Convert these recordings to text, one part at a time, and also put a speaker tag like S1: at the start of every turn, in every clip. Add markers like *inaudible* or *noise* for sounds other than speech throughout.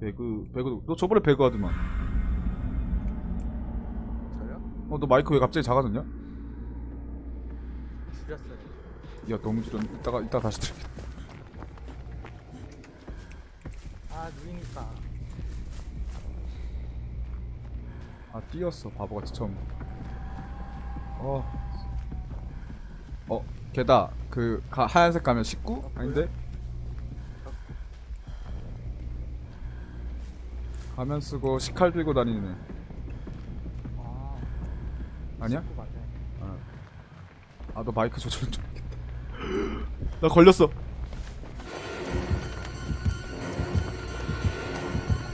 S1: 배그 배그 너 저번에 배그 하더만
S2: 저요?
S1: 어 너 마이크 왜 갑자기 작아졌냐?
S2: 줄였어요.
S1: 야 너무 지른 이따가 이따 다시 들게
S2: 아 누이니까.
S1: 아 뛰었어 바보같이 처음 어. 어 걔다 그 가, 하얀색 가면 19? 아닌데? 가면 쓰고 식칼 들고 다니는
S2: 애아
S1: 아니야?
S2: 친구 맞아요.
S1: 아. 너 마이크 조절 좀 해야겠다. *gasps* 나 걸렸어.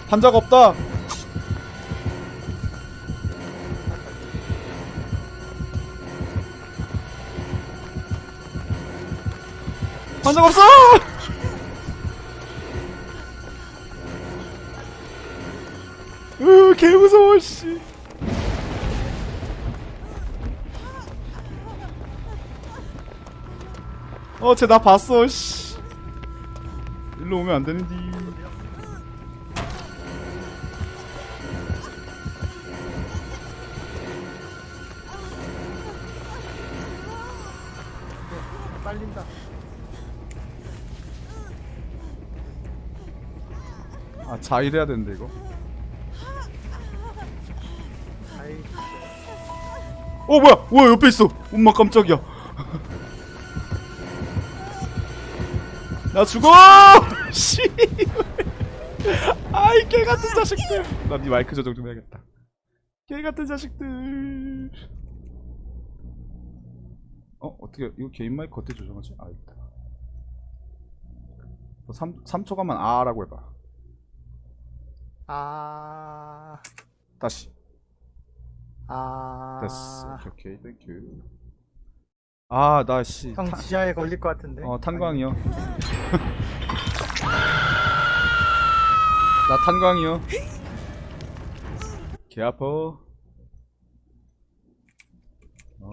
S1: 환자가 없다. 환자가 없어 으 개 무서워 씨 어, 쟤 나 봤어, 씨. 일로 오면 안 되는디.
S2: 빨린다.
S1: 아, 자일해야 되는데, 이거. 어, 뭐야! 뭐야, 옆에 있어! 엄마 깜짝이야. 나 죽어! *laughs* 씨! 아이, 개 같은 자식들! 나네 마이크 조정 좀 해야겠다. 개 같은 자식들. 어, 어떻게, 이거 개인 마이크 어떻게 조정하지? 아, 있다. 3, 3초간만 아라고 해봐.
S2: 아.
S1: 다시.
S2: 아.
S1: 됐어. 오케이, 오케이. 땡큐. 아, 나 씨.
S2: 형 지하에 걸릴 것 같은데.
S1: 어, 탄광이요. *laughs* 나 탄광이요. 개 아파. 어,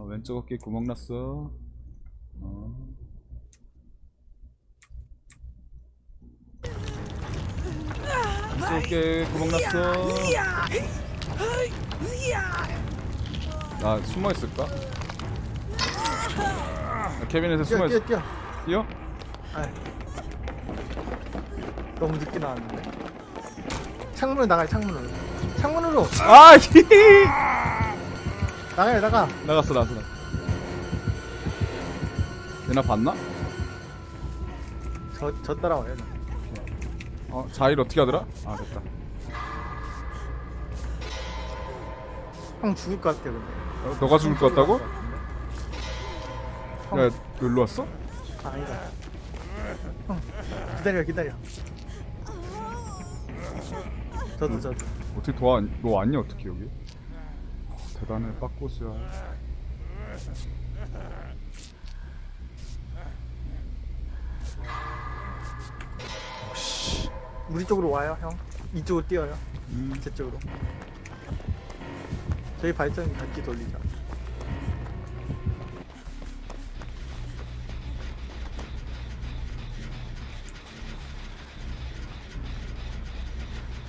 S1: 왼쪽 어깨 구멍 났어. 어. 왼쪽 어깨 구멍 났어. 나 숨어 있을까? 나 캐비넷에
S2: 뛰어
S1: 숨어
S2: 뛰어
S1: 있어.
S2: 뛰어.
S1: 뛰어?
S2: 아. 너무 늦게 나왔는데. 창문으로 나가요 창문으로. 창문으로
S1: 아, *laughs* 히.
S2: 나가요 나가.
S1: 나갔어, 나갔어. 나갔어. 얘나 봤나?
S2: 저 저 따라와요. 너.
S1: 어, 자일 어떻게 하더라? 아, 됐다.
S2: 형 죽을 것 같아 근데.
S1: 어, 너가 죽을 것 같다고?
S2: 형.
S1: 야, 너 일로 왔어?
S2: 아, 아니다. 형 기다려 기다려. 저도 저도.
S1: 어떻게 도와, 너 왔냐, 어떻게 여기? 어, 대단해, 빡고스야.
S2: 우리 쪽으로 와요 형. 이쪽으로 뛰어요.
S1: 음,
S2: 제 쪽으로. 저희 발전기 바퀴 돌리자.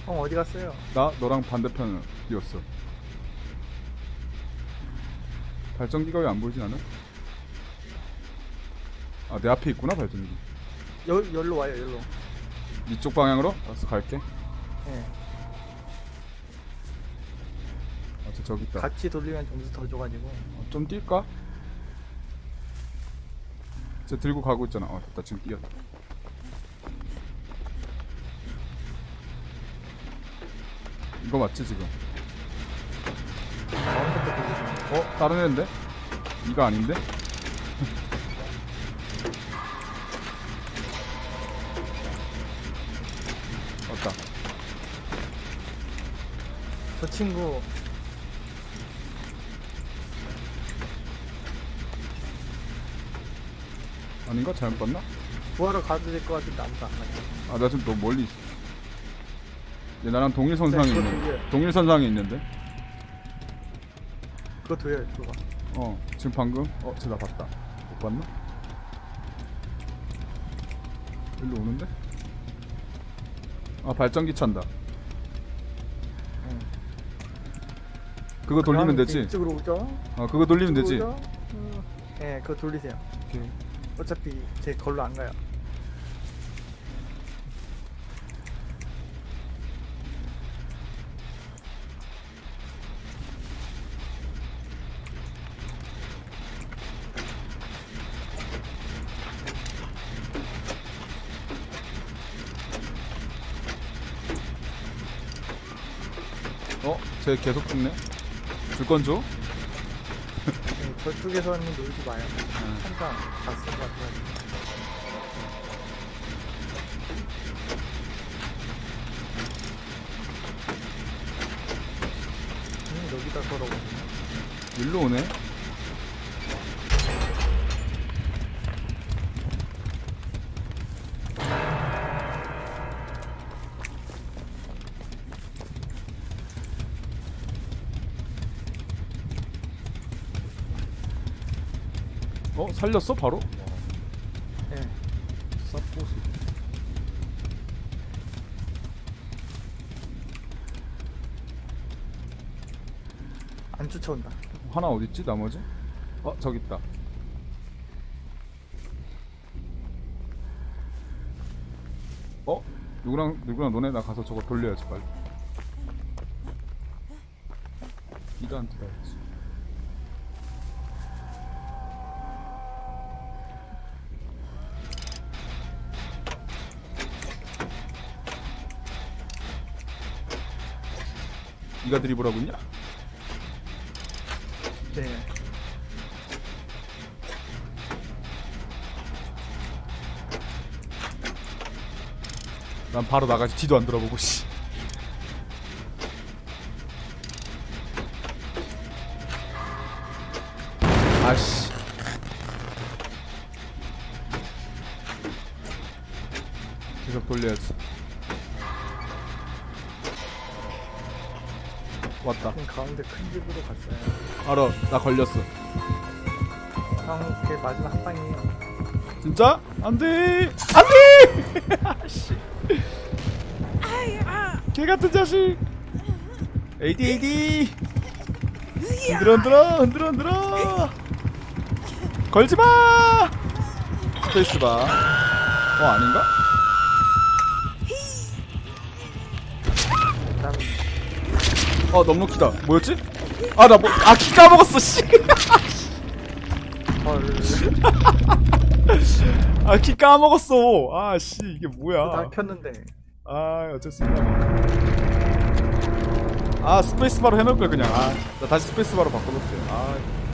S2: 형 어디 갔어요?
S1: 나 너랑 반대편 뛰었어. 발전기가 왜 안 보이진 않아? 아, 내 앞에 있구나, 발전기.
S2: 여, 열로 와요 열로.
S1: 이쪽 방향으로? 알았어, 갈게.
S2: 예.
S1: 아, 저 저기 있다.
S2: 같이 돌리면 점수 더 줘가지고.
S1: 어, 좀 뛸까? 쟤 들고 가고 있잖아. 어, 됐다. 지금 뛰었다. 이거 맞지 지금? 어? 다른 애인데? 이거 아닌데? *laughs* 왔다.
S2: 저 친구
S1: 아닌가? 잘못 봤나?
S2: 구하러 가도 될 것 같은데 아무도 안 가요.
S1: 아, 나 지금 너무 멀리 있어. 얘 나랑 동일선상에
S2: 네, 그거 돌려요.
S1: 동일선상에 있는데?
S2: 그거 도요 그거.
S1: 어, 지금 방금? 어, 쟤 나 봤다. 못 봤나? 일로 오는데? 아 발전기 찬다
S2: 응.
S1: 그거 돌리면 되지
S2: 이쪽으로 오죠.
S1: 어 그거 돌리면 되지
S2: 이쪽으로 오죠? 음, 예, 그거 돌리세요.
S1: 오케이.
S2: 어차피 제 걸로 안 가요.
S1: 어? 쟤 계속 죽네 줄건 줘?
S2: 네, 저쪽에서는 놀지 마요. 항상 갔을 것 같아요. 음, 여기다 걸어오네.
S1: 일로 오네 어? 살렸어 바로?
S2: 예.
S1: 쌉고수
S2: 안 쫓아온다.
S1: 하나 어딨지 나머지? 어 저기 있다 어? 누구랑 누구랑 너네 나 가서 저거 돌려야지 빨리 이단 들어야지 이가 드리블하고 있냐?
S2: 네.
S1: 난 바로 나가지 뒤도 안 돌아보고 씨. 아씨. 계속 돌려야지. 왔다.
S2: 가운데 큰 집으로 갔어요.
S1: 알아. 나 걸렸어.
S2: 형, 그 마지막 한 방이에요.
S1: 진짜? 안 돼. 안 돼. 아씨. 개 같은 자식. AD AD. 흔들어 흔들어 흔들어 흔들어. 걸지 마. 스페이스 바. 어 아닌가? 어 넉넉히다. 뭐였지? 아나 뭐 아키 까먹었어 씨.
S2: 헐.
S1: 아키 까먹었어. 아씨 이게
S2: 다
S1: 뭐야?
S2: 켰는데.
S1: 아 어쩔 수 없나 아 스페이스 바로 해놓을 걸 그냥 아나 다시 스페이스 바로 바꿔놓을게 아